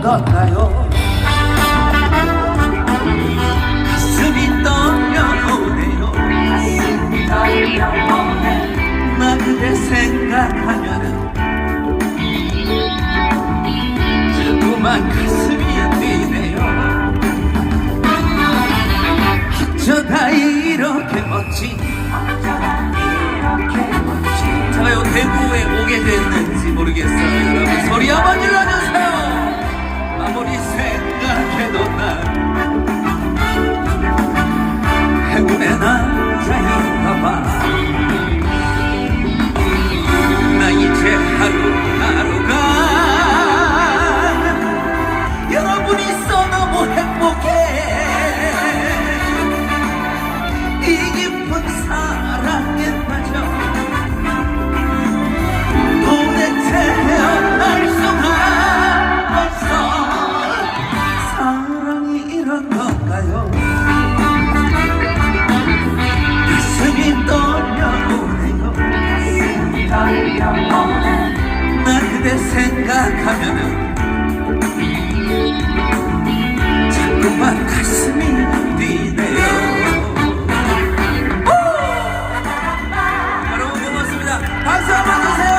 이런 걸까요? 가슴이 떨려오네요. 나 그대 생각하면은 자꾸만 가슴이 뛰네요. 어쩌다 이렇게 멋진 제가요 대구에 오게 됐는지 모르겠어요. 여러분 소리 한번 질러주세요 아무리 생각해도 난 생각하면은 자꾸만 가슴이 뛰네요. 후! 여러분 고맙습니다. 박수 한번 주세요.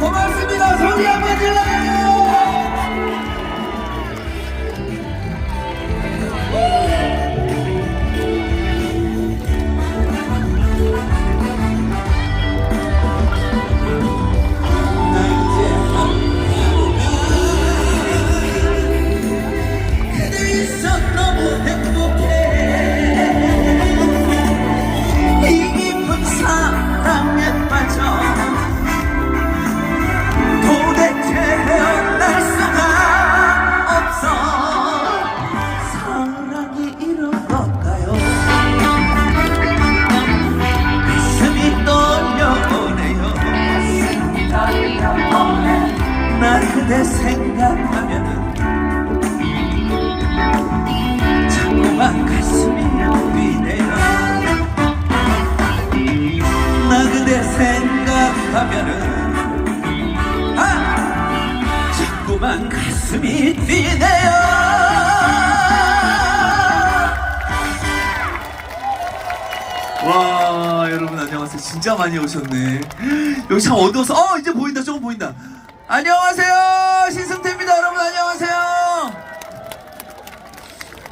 고맙습니다. 소리 한번 질러요 그대 생각하면은 자꾸만 가슴이 뛰네요. 나 그대 생각하면은 아! 자꾸만 가슴이 뛰네요. 와 여러분 안녕하세요. 진짜 많이 오셨네. 여기 참 어두워서 어 이제 보인다. 조금 보인다 안녕하세요. 신승태입니다 여러분. 안녕하세요.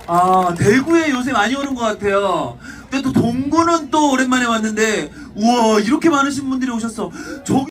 아 대구에 요새 많이 오는 것 같아요. 근데 또 동구는 또 오랜만에 왔는데 우와 이렇게 많으신 분들이 오셨어. 저기